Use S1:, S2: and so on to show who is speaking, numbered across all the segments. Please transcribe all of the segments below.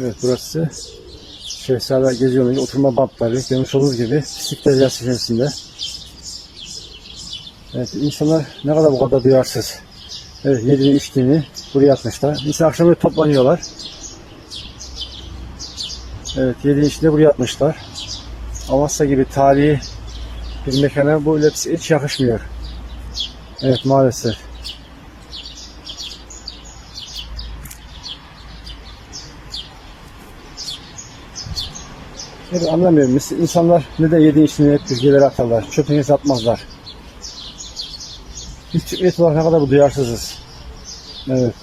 S1: Evet burası Şehzade Geziyor'un oturma bantları görmüş olduğunuz gibi pislik deryası içerisinde. Evet insanlar ne kadar bu kadar duyarsız. Evet yediğini içtiğini buraya atmışlar. İnsan akşamları toplanıyorlar. Evet yediğini içtiğini buraya atmışlar. Amasya gibi tarihi bir mekana bu hepsi hiç yakışmıyor. Evet maalesef. Evet anlamıyorum. İnsanlar neden yediği içtiğini hep bölgelere atarlar. Çöpünü atmazlar. Biz Türk milleti olarak ne kadar bu duyarsızız. Evet.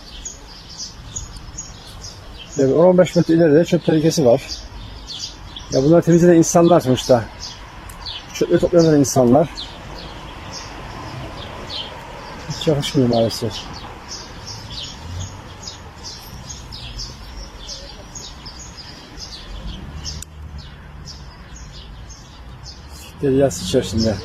S1: Evet 15 metre ileride çöp tehlikesi var. Ya bunları temizleyen insanlar sonuçta. Çöpleri toplayan insanlar. Hiç yakışmıyor maalesef. Deryası içerisinde.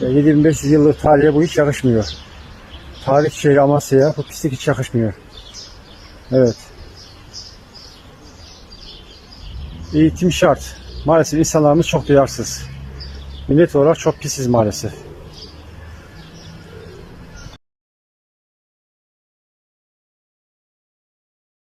S1: Ya 7500 yıllık tarihe bu hiç yakışmıyor. Tarih şehri Amasya'ya bu pislik hiç yakışmıyor. Evet. Eğitim şart. Maalesef insanlarımız çok duyarsız. Millet olarak çok pisiz maalesef.